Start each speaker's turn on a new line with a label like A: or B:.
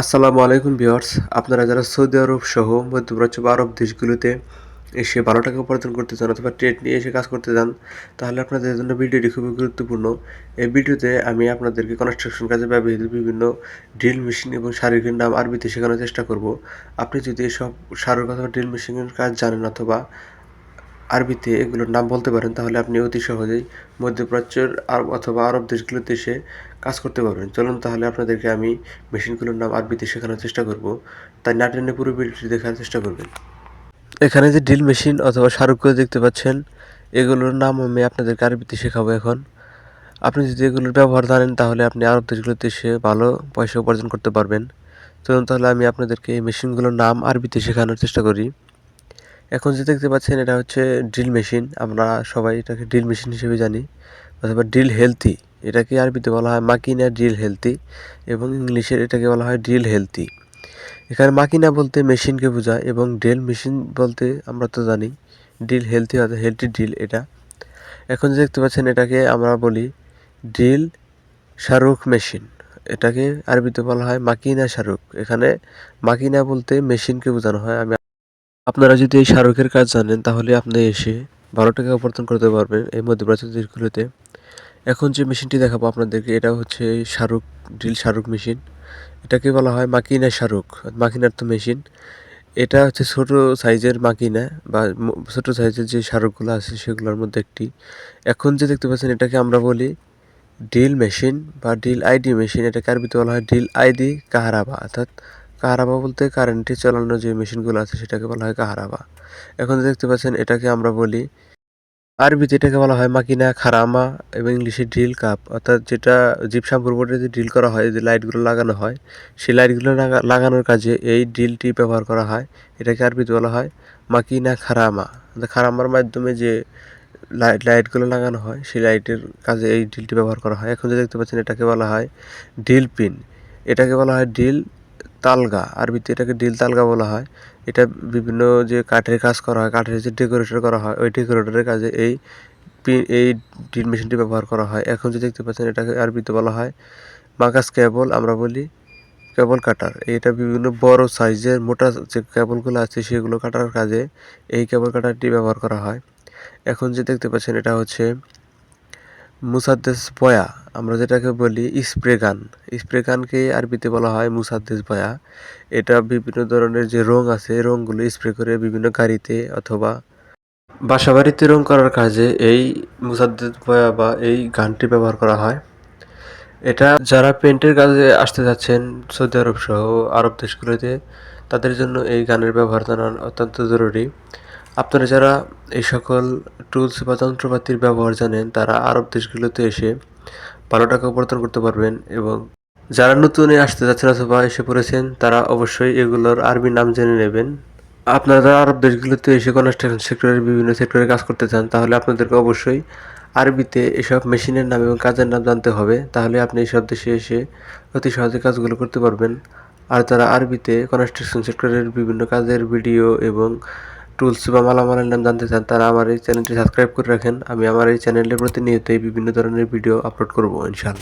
A: আসসালামু আলাইকুম ভিউয়ার্স। আপনারা যারা সৌদি আরব সহ মধ্যপ্রাচ্য বা আরব দেশগুলোতে এসে ভালো টাকা উপার্জন করতে চান অথবা ট্রেড নিয়ে এসে কাজ করতে চান, তাহলে আপনাদের জন্য ভিডিওটি খুবই গুরুত্বপূর্ণ। এই ভিডিওতে আমি আপনাদেরকে কনস্ট্রাকশন কাজে ব্যবহৃত বিভিন্ন ড্রিল মেশিন এবং শারীরিক নাম আরবিতে শেখানোর চেষ্টা করব। আপনি যদি এসব শারীরিক অথবা ড্রিল মেশিনের কাজ জানেন অথবা আরবিতে এগুলোর নাম বলতে পারেন, তাহলে আপনি অতি সহজেই মধ্যপ্রাচ্যের আরব অথবা আরব দেশগুলোতে এসে কাজ করতে পারবেন। চলুন তাহলে আপনাদেরকে আমি মেশিনগুলোর নাম আরবিতে শেখানোর চেষ্টা করব। তাই না টেনে পুরো ভিডিওটি দেখার চেষ্টা করবেন। এখানে যে ড্রিল মেশিন অথবা শারুকগুলো দেখতে পাচ্ছেন, এগুলোর নাম আমি আপনাদেরকে আরবিতে শেখাবো এখন। আপনি যদি এগুলোর ব্যবহার জানেন, তাহলে আপনি আরব দেশগুলোতে এসে ভালো পয়সা উপার্জন করতে পারবেন। চলুন তাহলে আমি আপনাদেরকে এই মেশিনগুলোর নাম আরবিতে শেখানোর চেষ্টা করি। এখন যে দেখতে পাচ্ছেন, এটা হচ্ছে ড্রিল মেশিন আমরা সবাই এটাকে ড্রিল মেশিন হিসেবে জানি, অথবা ড্রিল হেলথি এটাকে আরবিতে বলা হয় মাকিনা ড্রিল হেলথি এবং ইংলিশের এটাকে বলা হয় ড্রিল হেলথি এখানে মাকিনা বলতে মেশিনকে বোঝায় এবং ড্রিল মেশিন বলতে আমরা তো জানি ড্রিল হেলথি অর্থাৎ হেলথি ড্রিল এটা। এখন যে দেখতে পাচ্ছেন, এটাকে আমরা বলি ড্রিল শাহরুখ মেশিন এটাকে আরবিতে বলা হয় মাকিনা শাহরুখ। এখানে মাকিনা বলতে মেশিনকে বোঝানো হয়। আমি আপনারা যদি এই শাহরুখের কাজ জানেন, তাহলে আপনি এসে বারো টাকা উপার্জন করতে পারবেন এই মধ্যপ্রাচ্য দেশগুলোতে। এখন যে মেশিনটি দেখাবো আপনাদেরকে, এটা হচ্ছে শাহরুখ, ড্রিল শাহরুখ মেশিন। এটাকে বলা হয় মাকিনা শাহরুখ, মাকিনার তো মেশিন। এটা হচ্ছে ছোট সাইজের মাকিনা বা ছোট সাইজের যে শাহরুখগুলো আছে, সেগুলোর মধ্যে একটি। এখন যে দেখতে পাচ্ছেন, এটাকে আমরা বলি ড্রিল মেশিন বা ড্রিল আইডি মেশিন। এটাকে আরবিতে বলা হয় ড্রিল আইডি কাহারাবা, অর্থাৎ কাহারাবা বলতে কারেন্টে চালানো যে মেশিনগুলো আছে সেটাকে বলা হয় কাহারাবা। এখন দেখতে পাচ্ছেন এটাকে আমরা বলি আরবিতে এটাকে বলা হয় মাকিনা, খারামা এবং ইংলিশে ড্রিল কাপ অর্থাৎ যেটা জিপসাম যে ড্রিল করা হয়, যে লাইটগুলো লাগানো হয়, সেই লাইটগুলো লাগা- লাগানোর কাজে এই ড্রিলটি ব্যবহার করা হয়। এটাকে আরবিতে বলা হয় মাকিনা, খারামা। খারামার মাধ্যমে যে লাইট লাইটগুলো লাগানো হয়, সেই লাইটের কাজে এই ড্রিলটি ব্যবহার করা হয়। এখন যে দেখতে পাচ্ছেন এটাকে বলা হয় ড্রিল পিন এটাকে বলা হয় ড্রিল তালগা, আরবিতে এটাকে ডিল তালগা বলা হয়। এটা বিভিন্ন যে কাঠের কাজ করা হয়, কাঠের যে ডেকোরেটর করা হয়, ওই ডেকোরেটরের কাজে এই এই ড্রিল মেশিনটি ব্যবহার করা হয়। এখন যে দেখতে পাচ্ছেন, এটাকে আরবিতে বলা হয় মাকাস কেবল, আমরা বলি কেবল কাটার। এটা বিভিন্ন বড় সাইজের, মোটা যে কেবলগুলো আছে, সেগুলো কাটার কাজে এই কেবল কাটারটি ব্যবহার করা হয়। এখন যে দেখতে পাচ্ছেন, এটা হচ্ছে মুসাদ্দেস বয়া, আমরা যেটাকে বলি স্প্রে গান। স্প্রে গানকে আরবিতে বলা হয় মুসাদ্দেস বয়া। এটা বিভিন্ন ধরনের যে রং আছে রংগুলো স্প্রে করে বিভিন্ন গাড়িতে অথবা বাসাবাড়িতে রং করার কাজে এই মুসাদ্দেস বয়া বা এই গানটি ব্যবহার করা হয়। এটা যারা পেন্টের কাজে আসতে যাচ্ছেন সৌদি আরব সহ আরব দেশগুলোতে, তাদের জন্য এই গানের ব্যবহার জানা অত্যন্ত জরুরি। আপনারা যারা এই সকল টুলস বা যন্ত্রপাতির ব্যবহার জানেন, তারা আরব দেশগুলোতে এসে ভালো টাকা উপার্জন করতে পারবেন এবং যারা নতুন আসতে যাচ্ছেন অথবা এসে পড়েছেন, তারা অবশ্যই এগুলোর আরবি নাম জেনে নেবেন। আপনারা যারা আরব দেশগুলোতে এসে কনস্ট্রাকশন সেক্টরের বিভিন্ন সেক্টরে কাজ করতে চান, তাহলে আপনাদেরকে অবশ্যই আরবিতে এসব মেশিনের নাম এবং কাজের নাম জানতে হবে। তাহলে আপনি এসব দেশে এসে অতি সহজে কাজগুলো করতে পারবেন। আর তারা আরবিতে কনস্ট্রাকশন সেক্টরের বিভিন্ন কাজের ভিডিও এবং টুলস বা মালামালের নাম জানতে চান, তারা আমার এই চ্যানেলটি সাবস্ক্রাইব করে রাখেন। আমি আমার এই চ্যানেলে প্রতিনিয়তই বিভিন্ন ধরনের ভিডিও আপলোড করব, ইনশাআল্লাহ।